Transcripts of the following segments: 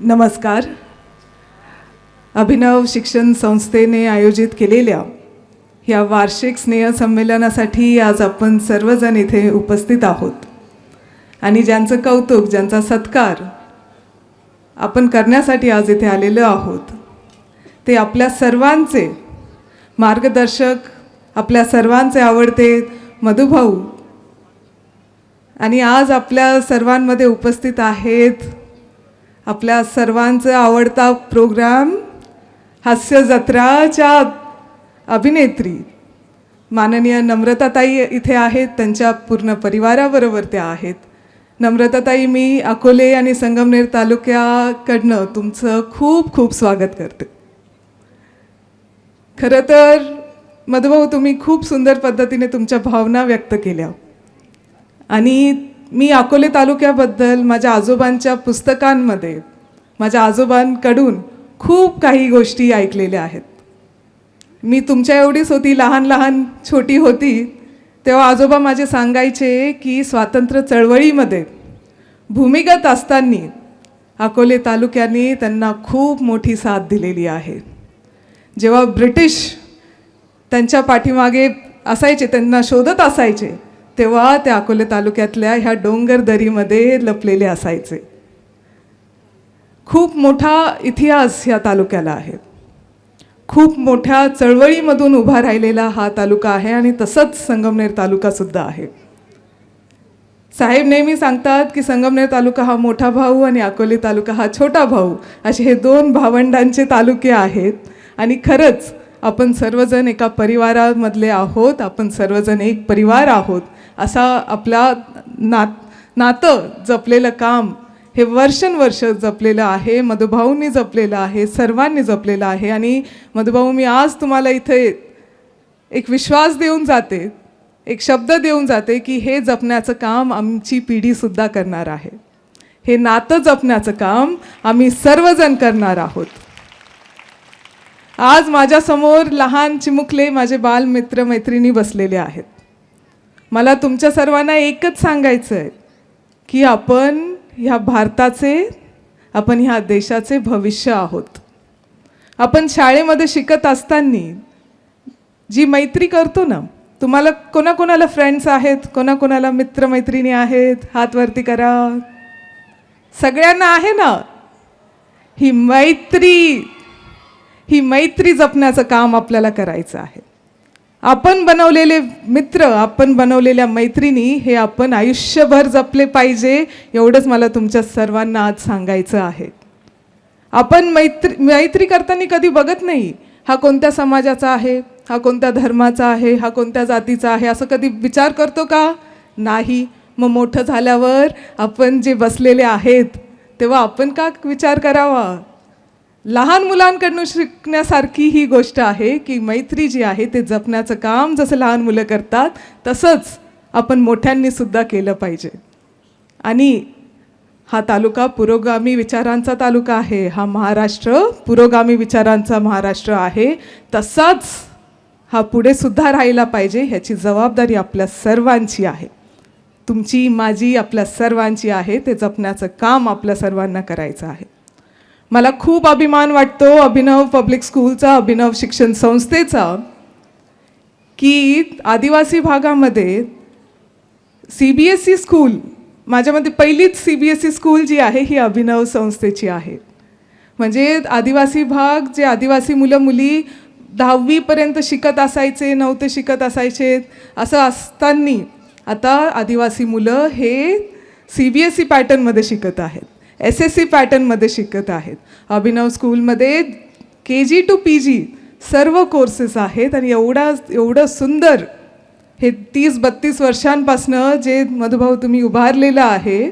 नमस्कार. अभिनव शिक्षण संस्थेने आयोजित केलेल्या या वार्षिक स्नेहसंमेलनासाठी आज आपण सर्वजण इथे उपस्थित आहोत. आणि ज्यांचं कौतुक ज्यांचा सत्कार आपण करण्यासाठी आज इथे आलेलो आहोत ते आपल्या सर्वांचे मार्गदर्शक आपल्या सर्वांचे आवडते मधुभाऊ आणि आज आपल्या सर्वांमध्ये उपस्थित आहेत आपल्या सर्वांचा आवडता प्रोग्राम हास्य जत्राच्या अभिनेत्री माननीय नम्रताताई इथे आहेत त्यांच्या पूर्ण परिवाराबरोबर त्या आहेत. नम्रताताई मी अकोले आणि संगमनेर तालुक्याकडनं तुमचं खूप खूप स्वागत करते. खरं तर मधुभाऊ तुम्ही खूप सुंदर पद्धतीने तुमच्या भावना व्यक्त केल्या. आणि मी अकोले तालुक्याबद्दल माझ्या आजोबांच्या पुस्तकांमध्ये माझ्या आजोबांकडून खूप काही गोष्टी ऐकलेल्या आहेत. मी तुमच्या एवढीच होती लहान लहान छोटी होती तेव्हा आजोबा माझे सांगायचे की स्वातंत्र्य चळवळीमध्ये भूमिगत असताना अकोले तालुक्याने त्यांना खूप मोठी साथ दिलेली आहे. जेव्हा ब्रिटिश त्यांच्या पाठीमागे असायचे त्यांना शोधत असायचे तेव्हा त्या अकोले तालुक्यातल्या ह्या डोंगर दरीमध्ये लपलेले असायचे. खूप मोठा इतिहास ह्या तालुक्याला आहे. खूप मोठ्या चळवळीमधून उभा राहिलेला हा तालुका आहे आणि तसंच संगमनेर तालुकासुद्धा आहे. साहेब नेहमी सांगतात की संगमनेर तालुका हा मोठा भाऊ आणि अकोले तालुका हा छोटा भाऊ असे हे दोन भावंडांचे तालुके आहेत आणि खरंच आपण सर्वजण एका परिवारामधले आहोत आपण सर्वजण एक परिवार आहोत. असा आपला नात नातं जपलेलं काम हे वर्षानुवर्ष जपलेलं आहे मधुभाऊंनी जपलेलं आहे सर्वांनी जपलेलं आहे आणि मधुभाऊ मी आज तुम्हाला इथे एक विश्वास देऊन जाते एक शब्द देऊन जाते की हे जपण्याचं काम आमची पिढीसुद्धा करणार आहे. हे नातं जपण्याचं काम आम्ही सर्वजण करणार आहोत. आज माझ्यासमोर लहान चिमुकले माझे बालमित्र मैत्रिणी बसलेले आहेत. मला तुमच्या सर्वांना एकच सांगायचं आहे की आपण ह्या भारताचे आपण ह्या देशाचे भविष्य आहोत. आपण शाळेमध्ये शिकत असताना जी मैत्री करतो ना तुम्हाला कोणाकोणाला फ्रेंड्स आहेत कोणाकोणाला मित्रमैत्रिणी आहेत हातवरती करा. सगळ्यांना आहे ना ही मैत्री ही मैत्री जपण्याचं काम आपल्याला करायचं आहे. आपण बनवलेले मित्र आपण बनवलेल्या मैत्रिणी हे आपण आयुष्यभर जपले पाहिजे एवढंच मला तुमच्या सर्वांना आज सांगायचं आहे. आपण मैत्री मैत्री करताना कधी बघत नाही हा कोणत्या समाजाचा आहे हा कोणत्या धर्माचा आहे हा कोणत्या जातीचा आहे असं कधी विचार करतो का? नाही. मग मोठं झाल्यावर आपण जे बसलेले आहेत तेव्हा आपण का विचार करावा? लहान मुलांकडून शिकण्यासारखी ही गोष्ट आहे की मैत्री जी आहे ते जपण्याचं काम जसं लहान मुलं करतात तसंच आपण मोठ्यांनी सुद्धा केलं पाहिजे. आणि हा तालुका पुरोगामी विचारांचा तालुका आहे. हा महाराष्ट्र पुरोगामी विचारांचा महाराष्ट्र आहे. तसाच हा पुढे सुद्धा राहिला पाहिजे ह्याची जबाबदारी आपल्या सर्वांची आहे. तुमची माझी आपल्या सर्वांची आहे. ते जपण्याचं काम आपल्या सर्वांना करायचं आहे. मला खूप अभिमान वाटतो अभिनव पब्लिक स्कूलचा अभिनव शिक्षण संस्थेचा की आदिवासी भागामध्ये C B S E school माझ्यामध्ये पहिलीच C B S E school जी आहे ही अभिनव संस्थेची आहे. म्हणजे आदिवासी भाग जे आदिवासी मुलं मुली दहावीपर्यंत शिकत असायचे नवते शिकत असायचे असं असताना आता आदिवासी मुलं हे सी बी एस ई पॅटर्नमध्ये शिकत आहेत. एस एस सी पॅटर्नमध्ये शिकत आहेत. अभिनव स्कूलमध्ये के जी टू पी जी सर्व कोर्सेस आहेत आणि एवढा एवढं सुंदर हे तीस बत्तीस वर्षांपासनं जे मधुभाऊ तुम्ही उभारलेलं आहे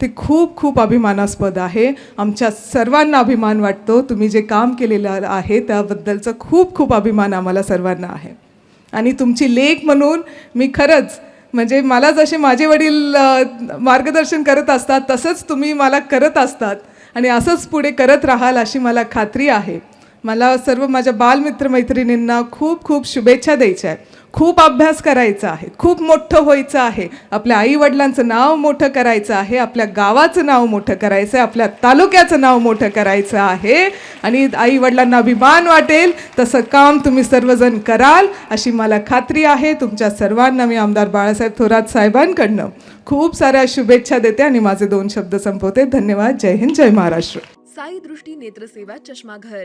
ते खूप खूप अभिमानास्पद आहे. आमच्या सर्वांना अभिमान वाटतो. तुम्ही जे काम केलेलं आहे त्याबद्दलचं खूप खूप अभिमान आम्हाला सर्वांना आहे. आणि तुमची लेख म्हणून मी खरंच म्हणजे मला जसे माझे वडील मार्गदर्शन करत असतात तसंच तुम्ही मला करत असतात. आणि असंच पुढे करत राहाल अशी मला खात्री आहे. मला सर्व माझ्या बालमित्र मैत्रिणींना खूप खूप शुभेच्छा द्यायच्या आहे खूप अभ्यास करायचा आहे खूप मोठं व्हायचं आहे. आपल्या आईवडिलांचं नाव मोठं करायचं आहे आपल्या गावाचं नाव मोठं करायचं आहे आपल्या तालुक्याचं नाव मोठं करायचं आहे. आणि आईवडिलांना अभिमान वाटेल तसं काम तुम्ही सर्वजण कराल अशी मला खात्री आहे. तुमच्या सर्वांना मी आमदार बाळासाहेब थोरात साहेबांकडनं खूप साऱ्या शुभेच्छा देते आणि माझे दोन शब्द संपवते. धन्यवाद. जय हिंद जय महाराष्ट्र. साई दृष्टी नेत्रसेवा चष्माघर.